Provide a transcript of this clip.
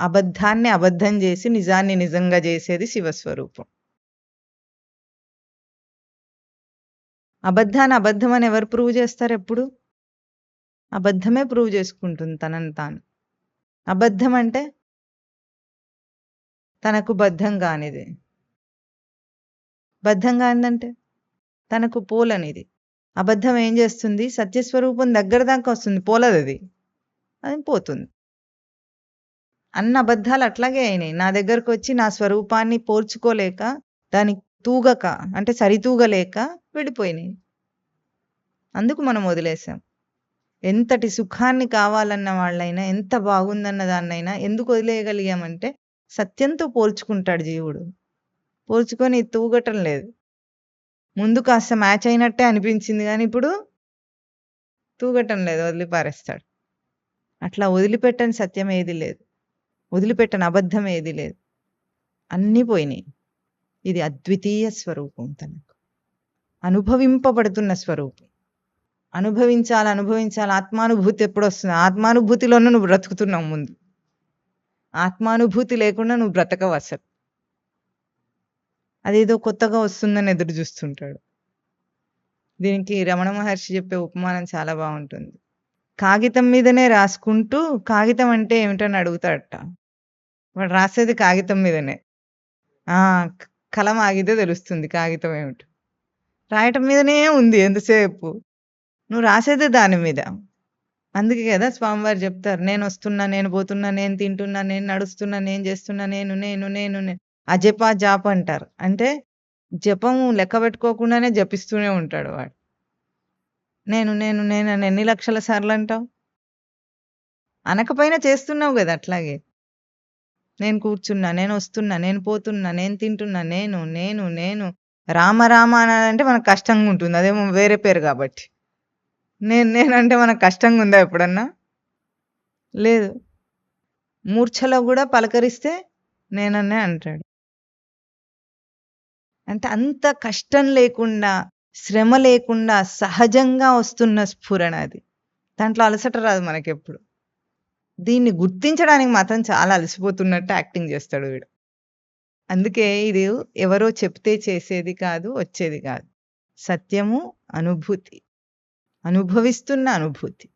అబద్ధాన్ని అబద్ధం చేసి నిజాన్ని నిజంగా చేసేది శివస్వరూపం. అబద్ధాన్ని అబద్ధం అని ఎవరు ప్రూవ్ చేస్తారు ఎప్పుడు అబద్ధమే ప్రూవ్ చేసుకుంటుంది తనని తాను. అబద్ధం అంటే? తనకు బద్ధం కానిది. బద్ధం కానిదంటే? తనకు పోలనిది. అబద్ధం ఏం చేస్తుంది? సత్యస్వరూపం దగ్గర దాకా వస్తుంది. పోలదది. అది పోతుంది. అన్న అబద్ధాలు అట్లాగే అయినాయి. నా దగ్గరకొచ్చి నా స్వరూపాన్ని పోల్చుకోలేక, దానికి తూగక అంటే సరితూగలేక వెళ్ళిపోయినాయి. అందుకు మనం వదిలేసాం. ఎంతటి సుఖాన్ని కావాలన్న వాళ్ళైనా, ఎంత బాగుందన్న దాన్నైనా ఎందుకు వదిలేయగలిగామంటే, సత్యంతో పోల్చుకుంటాడు జీవుడు. పోల్చుకొని తూగటం లేదు. ముందు కాస్త మ్యాచ్ అయినట్టే అనిపించింది కానీ ఇప్పుడు తూగటం లేదు. వదిలిపారేస్తాడు అట్లా వదిలిపెట్టని సత్యం ఏది లేదు. వదిలిపెట్టని అబద్ధం ఏది లేదు. అన్నీ పోయినాయి. ఇది అద్వితీయ స్వరూపం తనకు. అనుభవింపబడుతున్న స్వరూపం. అనుభవించాలి, అనుభవించాలి ఆత్మానుభూతి ఎప్పుడు వస్తుంది ఆత్మానుభూతిలోనే నువ్వు బ్రతుకుతున్నావు ముందు. ఆత్మానుభూతి లేకుండా నువ్వు బ్రతకవసలు. అదేదో కొత్తగా వస్తుందని ఎదురు చూస్తుంటాడు. దీనికి రమణ మహర్షి చెప్పే ఉపమానం చాలా బాగుంటుంది కాగితం మీదనే రాసుకుంటూ, కాగితం అంటే ఏమిటని అడుగుతాడట. వాడు రాసేది కాగితం మీదనే. ఆ! కలం ఆగితే తెలుస్తుంది కాగితం ఏమిటో. రాయటం మీదనే ఉంది ఎంతసేపు. నువ్వు రాసేదే దాని మీద. అందుకే కదా స్వామివారు చెప్తారు. నేనొస్తున్నా, నేను పోతున్నా, నేను తింటున్నా, నేను నడుస్తున్నా, నేను చేస్తున్నా, నేను, నేను, నేను, నేను. అజప జాప అంటారు. అంటే జపం లెక్క పెట్టుకోకుండానే జపిస్తూనే ఉంటాడు వాడు. నేను, నేను, నేనని ఎన్ని లక్షల సార్లంటావు? అనకపోయినా చేస్తున్నావు గదా అట్లాగే. నేను కూర్చున్నా, నేనొస్తున్నా, నేను పోతున్నా, నేను తింటున్నా, నేను, నేను, నేను. రామ రామ అనాలంటే మనకు కష్టంగా ఉంటుంది. అదేమో వేరే పేరు కాబట్టి. నేను, నేనంటే మనకు కష్టంగా ఉందా ఎప్పుడన్నా? లేదు. మూర్ఛలో కూడా పలకరిస్తే నేననే అంటాడు. అంటే అంత కష్టం లేకుండా, శ్రమ లేకుండా సహజంగా వస్తున్న స్ఫురణ అది. దాంట్లో అలసట రాదు మనకెప్పుడు. దీన్ని గుర్తించడానికి మాత్రం చాలా అలసిపోతున్నట్టు యాక్టింగ్ చేస్తాడు వీడు. అందుకే ఇది ఎవరో చెప్తే చేసేది కాదు, వచ్చేది కాదు. సత్యము అనుభూతి. అనుభవిస్తున్న అనుభూతి.